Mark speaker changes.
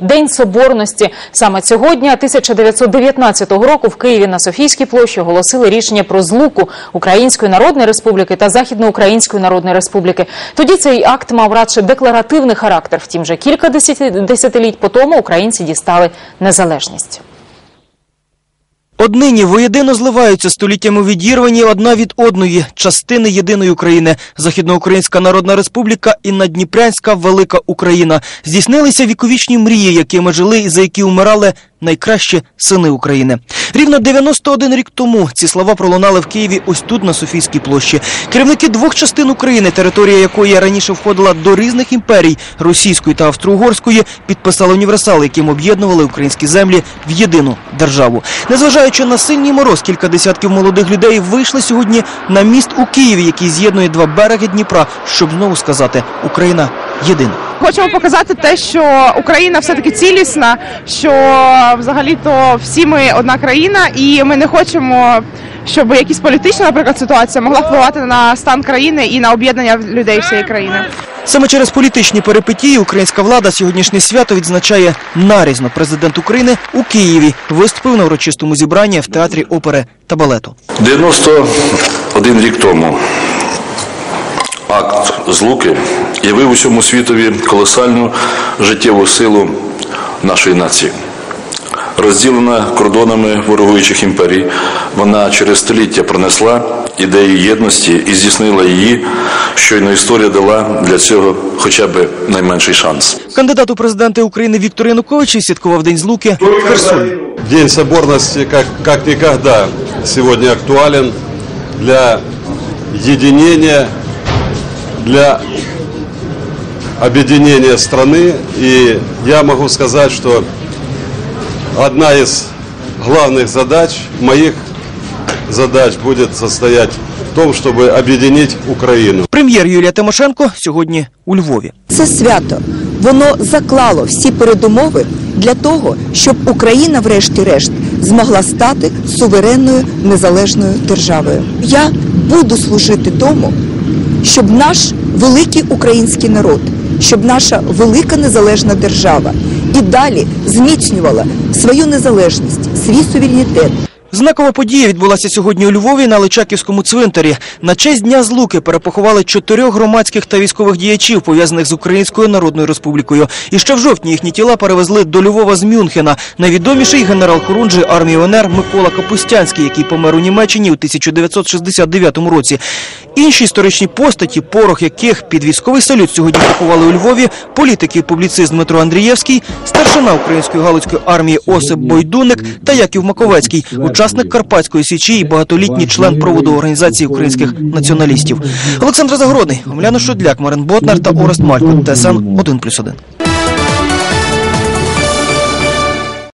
Speaker 1: День Соборності. Саме цього дня 1919 року в Києві на Софійській площі оголосили рішення про злуку Української Народної Республіки та Західноукраїнської Народної Республіки. Тоді цей акт мав радше декларативний характер. Втім, вже кілька десяти- десятиліть по тому українці дістали незалежність.
Speaker 2: Однині воєдино зливаються століттями відірвані одна від одної частини єдиної України Західноукраїнська Народна Республіка і Надніпрянська Велика Україна. Здійснилися віковічні мрії, якими жили і за які умирали найкращі сини України. Рівно 91 рік тому ці слова пролунали в Києві ось тут, на Софійській площі. Керівники двох частин України, територія якої раніше входила до різних імперій російської та австро-угорської, підписали універсали, яким об'єднували українські землі в єдину державу. Незважаючи на сильний мороз, кілька десятків молодих людей вийшли сьогодні на міст у Києві, який з'єднує два береги Дніпра, щоб знову сказати Україна єдина.
Speaker 3: Хочемо показати те, що Україна все таки цілісна, що взагалі-то всі ми одна країна, і ми не хочемо, щоб якісь політична, наприклад, ситуація могла впливати на стан країни і на об'єднання людей всієї країни.
Speaker 2: Саме через політичні перипетії українська влада сьогоднішнє свято відзначає нарізно. Президент України у Києві виступив на урочистому зібранні в театрі опери та балету.
Speaker 4: 91 рік тому акт злуки явив усьому світові колосальну життєву силу нашої нації. Розділена кордонами ворогуючих імперій, вона через століття пронесла ідею єдності і здійснила її. Щойно історія дала для цього хоча б найменший шанс.
Speaker 2: Кандидат у президенти України Віктор Янукович святкував День злуки в Херсоні.
Speaker 5: День соборности как, как никогда сегодня актуален для единения, для объединения страны. И я могу сказать, что одна из главных задач, моих задач будет состоять в том, чтобы объединить Украину.
Speaker 2: Прем'єр Юлія Тимошенко сьогодні у Львові.
Speaker 6: Це свято воно заклало всі передумови для того, щоб Україна, врешті-решт, змогла стати суверенною незалежною державою. Я буду служити тому, щоб наш великий український народ, щоб наша велика незалежна держава і далі зміцнювала свою незалежність, свій суверенітет.
Speaker 2: Знакова подія відбулася сьогодні у Львові на Личаківському цвинтарі. На честь Дня Злуки перепоховали чотирьох громадських та військових діячів, пов'язаних з Українською Народною Республікою. І ще в жовтні їхні тіла перевезли до Львова з Мюнхена. Найвідоміший генерал Хорунжий армії УНР Микола Капустянський, який помер у Німеччині у 1969 році. Інші історичні постаті, порох яких під військовий салют сьогодні поховали у Львові, політик і публіцист Дмитро Андрієвський, старшина української галицької армії Осип Бойдуник та Яків Маковецький, учасник Карпатської січі і багатолітній член проводу організації українських націоналістів. Олександр Загородний, Омляна Шудляк, Марин Ботнар та Орест Малько. ТСН 1+,1.